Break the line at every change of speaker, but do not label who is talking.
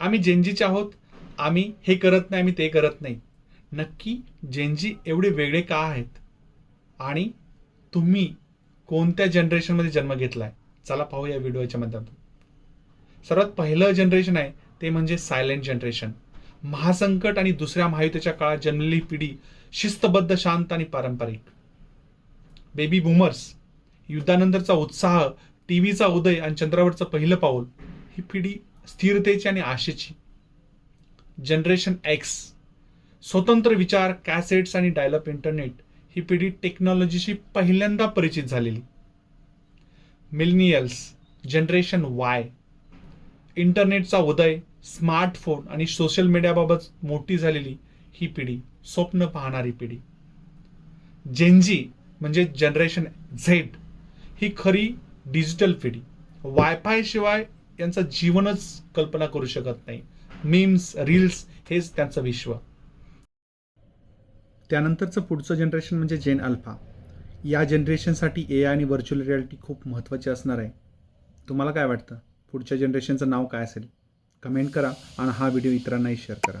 आम्ही जेनजीचे आहोत. आम्ही हे करत नाही आम्ही ते करत नाही. नक्की जेनजी एवढे वेगळे का आहेत? आणि तुम्ही कोणत्या जनरेशनमध्ये जन्म घेतलाय? चला पाहू या व्हिडिओच्या माध्यमातून. सर्वात पहिलं जनरेशन आहे ते म्हणजे सायलेंट जनरेशन. महासंकट आणि दुसऱ्या महायुद्धाच्या काळात जन्मलेली पिढी शिस्तबद्ध शांत आणि पारंपरिक. बेबी बुमर्स युद्धानंतरचा उत्साह टी व्हीचा उदय आणि चंद्रावरचं पहिलं पाऊल ही पिढी स्थिरतेची आणि आशेची. जनरेशन एक्स स्वतंत्र विचार कॅसेट्स आणि डायलप इंटरनेट ही पिढी टेक्नॉलॉजीशी पहिल्यांदा परिचित झालेली. मिलनियल्स जनरेशन वाय इंटरनेटचा उदय स्मार्टफोन आणि सोशल मीडियाबाबत मोठी झालेली ही पिढी स्वप्न पाहणारी पिढी. जेनजी म्हणजे जनरेशन झेड ही खरी डिजिटल पिढी. वायफाय शिवाय त्यांचं जीवनच कल्पना करू शकत नाही. मीम्स रील्स हेच त्यांचं विश्व. त्यानंतरचं पुढचं जनरेशन म्हणजे जेन अल्फा या जनरेशनसाठी ए आय आणि व्हर्च्युअल रियालिटी खूप महत्त्वाची असणार आहे. तुम्हाला काय वाटतं? पुढच्या जनरेशनचं नाव काय असेल? कमेंट करा आणि हा व्हिडिओ इतरांनाही शेअर करा.